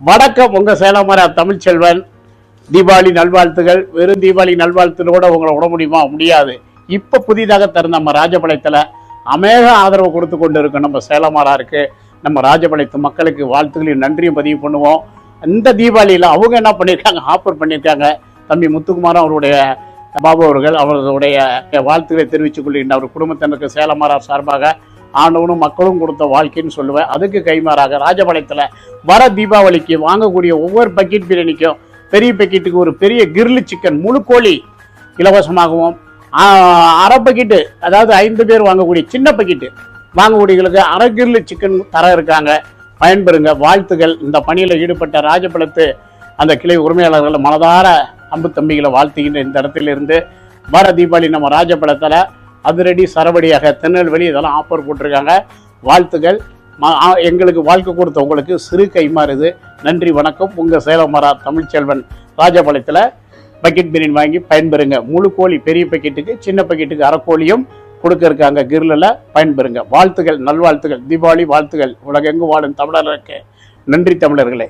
வணக்கம் உங்க சேலமரா தமிழ்ச்செல்வன் தீபாவளி நல்வாழ்த்துகள். வெறும் தீபாவளி நல்வாழ்த்துகளோட உங்களை விட முடியுமா? முடியாது. இப்ப புதிதாக திறந்த நம்ம ராஜபாளையத்துல அமேக ஆதரவு கொடுத்து கொண்டு இருக்கு நம்ம சேலமாரா இருக்கு. நம்ம ராஜபாளையத்து மக்களுக்கு வாழ்த்துக்களையும் நன்றியும் பதிவு பண்ணுவோம். இந்த தீபாவளியில் அவங்க என்ன பண்ணியிருக்காங்க ஆஃபர் பண்ணியிருக்காங்க தம்பி முத்துக்குமாரும் அவருடைய பாபு அவர்கள் அவர்களுடைய வாழ்த்துக்களை தெரிவித்துக் கொள்கின்ற அவர் குடும்பத்தினருக்கு சேலமாரா சார்பாக ஆண்டவனும் மக்களும் கொடுத்த வாழ்க்கைன்னு சொல்லுவேன். அதுக்கு கைமாறாக ராஜபாளையத்தில் வர தீபாவளிக்கு வாங்கக்கூடிய ஒவ்வொரு பக்கெட் பிரியாணிக்கும் பெரிய பக்கெட்டுக்கு ஒரு பெரிய கிர்லி சிக்கன் முழு கோழி இலவசமாகவும் அரை பக்கெட்டு அதாவது ஐந்து பேர் வாங்கக்கூடிய சின்ன பக்கெட்டு வாங்கக்கூடியவங்களுக்கு அரை கிர்லி சிக்கன் தர இருக்காங்க. பயன்பெறுங்க. வாழ்த்துகள். இந்த பணியில் ஈடுபட்ட ராஜபலத்து அந்த கிளை உரிமையாளர்களை மனதார அம்பு தம்பிகளை வாழ்த்துகின்ற இந்த இடத்துல இருந்து வர தீபாவளி நம்ம ராஜபலத்தில் அதிரடி சரவடியாக திருநெல்வேலி இதெல்லாம் ஆஃபர் போட்டிருக்காங்க. வாழ்த்துகள் எங்களுக்கு வாழ்க்கை கொடுத்த உங்களுக்கு சிறு கைமாறுது நன்றி வணக்கம். உங்கள் சேலமரா தமிழ்ச்செல்வன் ராஜபாளையத்தில் பக்கெட் பிரியாணி வாங்கி பயன்பெறுங்க. முழு கோழி பெரிய பக்கெட்டுக்கு சின்ன பக்கெட்டுக்கு அரைக்கோழியும் கொடுக்கறக்காங்க கொடுக்க இருக்காங்க கிரிலில் பயன்பெறுங்க. வாழ்த்துகள் நல்வாழ்த்துகள் தீபாவளி வாழ்த்துகள் உலகெங்கு வாழும் தமிழர்களுக்கு நன்றி தமிழர்களே.